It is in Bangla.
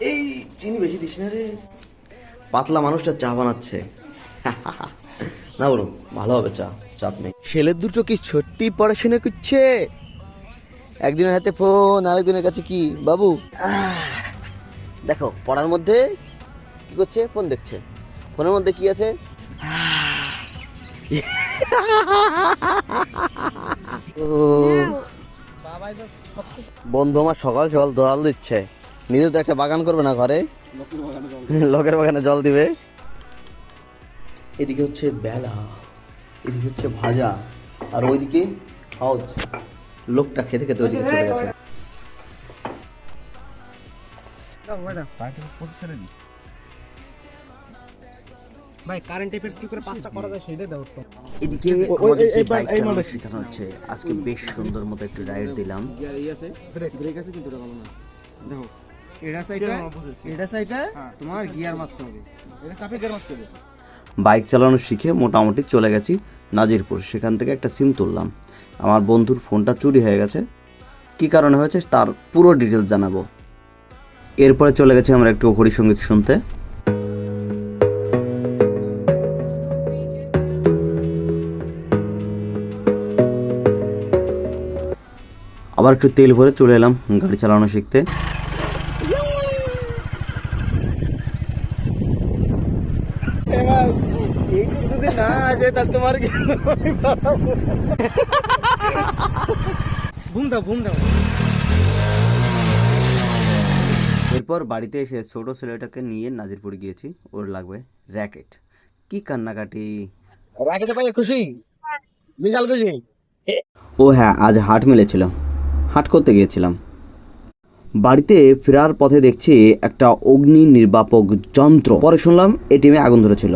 এই চিনি বেশি দিস না রে। পাতলা মানুষটা চা বানাচ্ছে। না বলুন ভালো হবে চা চাপ নেই। ছেলের দুটো কি ছোট্টি পড়াশোনা করছে? একজনের হাতে ফোন আরেকজনের কাছে কি? বাবু দেখো পড়ার মধ্যে কি করছে? ফোন দেখছে। ফোনের মধ্যে কি আছে? ও, বন্ধু আমার সকাল সকাল দোয়াল দিচ্ছে। নিজে তো একটা বাগান করবে না ঘরে? লোকের বাগানে জল দিবে। এদিকে হচ্ছে বেলা, এদিকে হচ্ছে ভাজা, আর ওইদিকে হাউজ লোকটা খেতে খেতে ওইদিকে চলে গেছে। ভাই কারেন্ট অ্যাফেয়ার্স কি করে পাঁচটা করা যায় সেটা দাও তো। এদিকে আমাদেরকে বাইক চালানো শেখানো হচ্ছে। আজকে বেশ সুন্দর মতো একটু রাইড দিলাম। ব্রেক আছে কিন্তু এটা ভালো না। দেখো এটা চাইপে এটা চাইপে তোমার গিয়ার মারতে হবে। এটা চাপে গের মারতে হবে। বাইক চালানো শিখে মোটামুটি চলে গেছি নাজিরপুর। সেখান থেকে একটা সিম তুললাম। আমার বন্ধুর ফোনটা চুরি হয়ে গেছে। কী কারণে হয়েছে তার পুরো ডিটেলস জানাব। এরপরে চলে গেছি আমরা একটু হরিসঙ্গীত শুনতে। আবার একটু তেল ভরে চলে এলাম গাড়ি চালানো শিখতে। এরপর বাড়িতে এসে ছোট ছেলেটাকে নিয়ে নাজিরপুর গিয়েছি। ওর লাগবে র্যাকেট। কি কান্নাকাটি। পাই খুশি? বিশাল খুশি? ও হ্যাঁ আজ হাট মিলেছিল। হাট করতে গিয়েছিলাম। বাড়িতে ফেরার পথে দেখছি একটা অগ্নি নির্বাপক যন্ত্র। পরে শুনলাম এটিএমে আগুন ধরেছিল।